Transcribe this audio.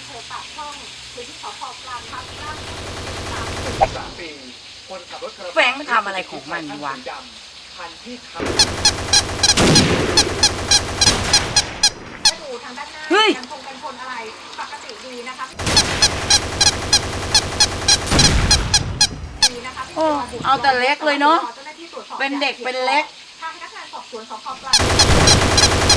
ำเภอปากช่องพื้นที่สพกลางครับล่าสามสาม สามปีคนขับรถกระบะแฝงค์มัทำอะไรของมันวะ ดำคันที่ทั้ทางด้านหน้าเฮ้ย ยังคงเป็นคนอะไรปกติดีนะคะดีนะคะโอ้เอาแต่เล็กเลยเนาะเป็นเด็กเป็นเล็ก ทางพนักงานสอบสวนสพปลาง